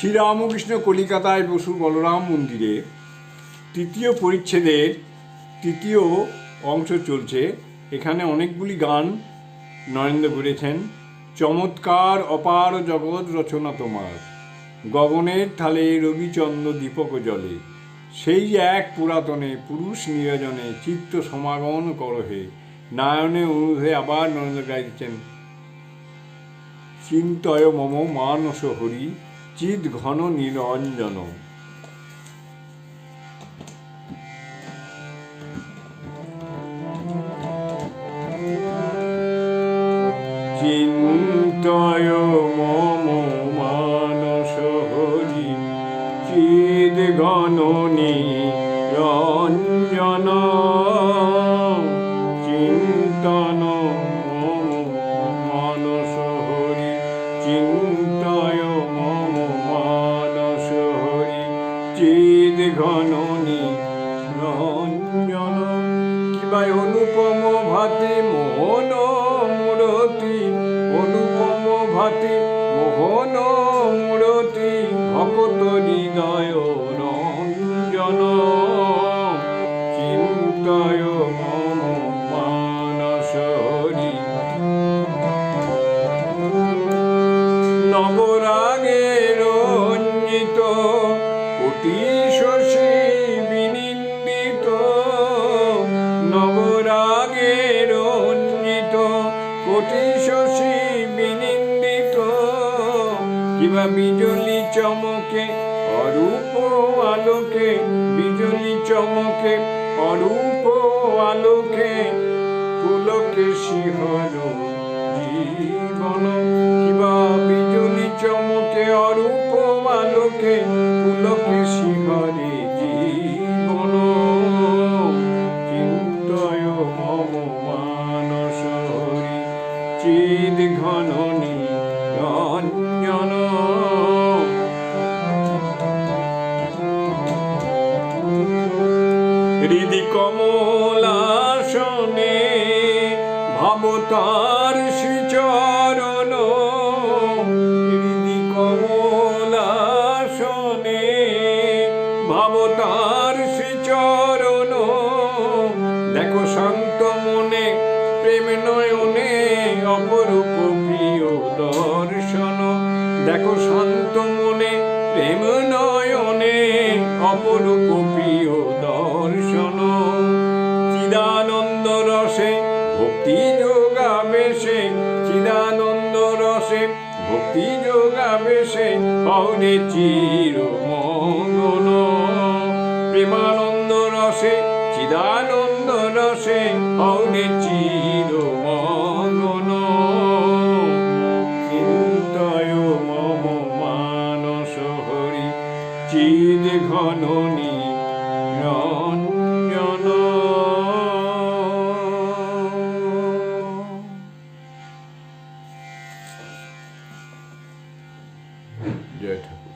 শ্রীরামকৃষ্ণ কলিকাতায় বসু বলরাম মন্দিরে তৃতীয় পরিচ্ছেদের তৃতীয় অংশ চলছে। এখানে অনেকগুলি গান নরেন্দ্র করেছেন চমৎকার, অপার জগৎ রচনা তোমার। গগনের থালে রবিচন্দ্র দীপক জলে সেই এক পুরাতনে পুরুষ নিয়োজনে চিত্ত সমাগম করহে নায়নে অনুরোধে আবার নরেন্দ্র গাইছেন, চিন্তয় মম মানস হরি। চিদ ঘন নিরঞ্জন চিন্তয় মম মানস ঘন চিদ ঘন নিরঞ্জন কিবা অনুপম ভাতি মোহন মূরতি, অনুপম ভাতি মোহন মূরতি, ভকত হৃদয় রঞ্জন, চিন্তয় মম মানস নবরাগে রঞ্জিত, কোটি কোটি শশী বিনিন্দিত, কিবা বিজলি চমকে, অরূপ আলোকে, বিজলি চমকে, অরূপ আলোকে, পুলকে শিহর জীবন, কিবা বিজলি চমকে, অরূপ আলোকে, পুলকে হৃদি কমলাসনে ভবতার শ্রীচরণ। হৃদি কমলাসনে ভবতার শ্রীচরণ। দেখো শান্ত মনে, প্রেম নয়নে অপরূপ প্রিয় দর্শন। দেখো শান্ত মনে, প্রেম নয়নে অপরূপ প্রিয় রসে, ভক্তি যোগাবেশে চিদানন্দ রসে, ভক্তি যোগাবেশে হরে চির মঙ্গল প্রেমানন্দ রসে, চিদানন্দ রসে হরে চির মঙ্গল চিন্তয় মম মানস হরি, চিদ ঘন জয় ঠাকুর